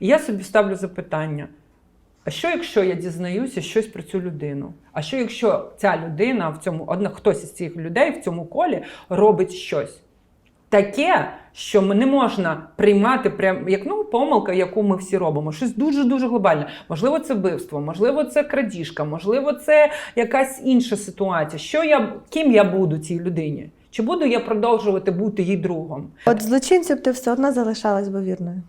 І я собі ставлю запитання: а що, якщо я дізнаюся щось про цю людину? А що, якщо ця людина в цьому, одна хтось із цих людей в цьому колі робить щось? Таке, що не можна приймати прям як ну помилка, яку ми всі робимо. Щось дуже дуже глобальне. Можливо, це вбивство, можливо, це крадіжка, можливо, це якась інша ситуація. Що я ким я буду цій людині? Чи буду я продовжувати бути їй другом? От злочинцю б ти все одно залишалась би вірною.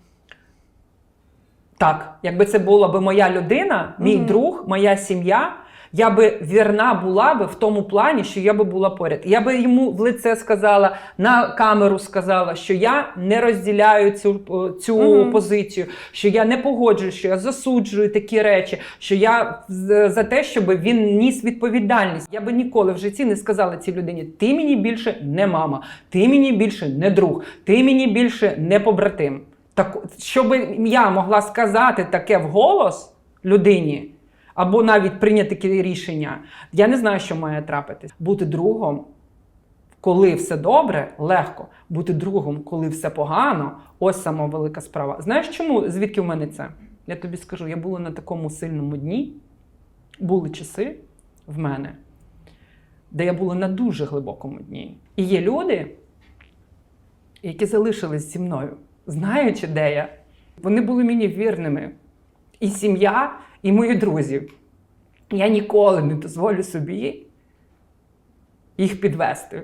Так, якби це була би моя людина, мій Мгм. друг, моя сім'я, я би вірна була би в тому плані, що я би була поряд. Я би йому в лице сказала, на камеру сказала, що я не розділяю цю, цю Мгм. позицію, що я не погоджую, що я засуджую такі речі, що я за те, щоб він ніс відповідальність. Я би ніколи в житті не сказала цій людині: ти мені більше не мама, ти мені більше не друг, ти мені більше не побратим. Так, щоб я могла сказати таке вголос людині, або навіть прийняти таке рішення, я не знаю, що має трапитись. Бути другом, коли все добре, легко. Бути другом, коли все погано, ось сама велика справа. Знаєш чому? Звідки в мене це? Я тобі скажу, я була на такому сильному дні, були часи в мене, де я була на дуже глибокому дні. І є люди, які залишились зі мною, знаючи, де я. Вони були мені вірними. І сім'я, і мої друзі. Я ніколи не дозволю собі їх підвести.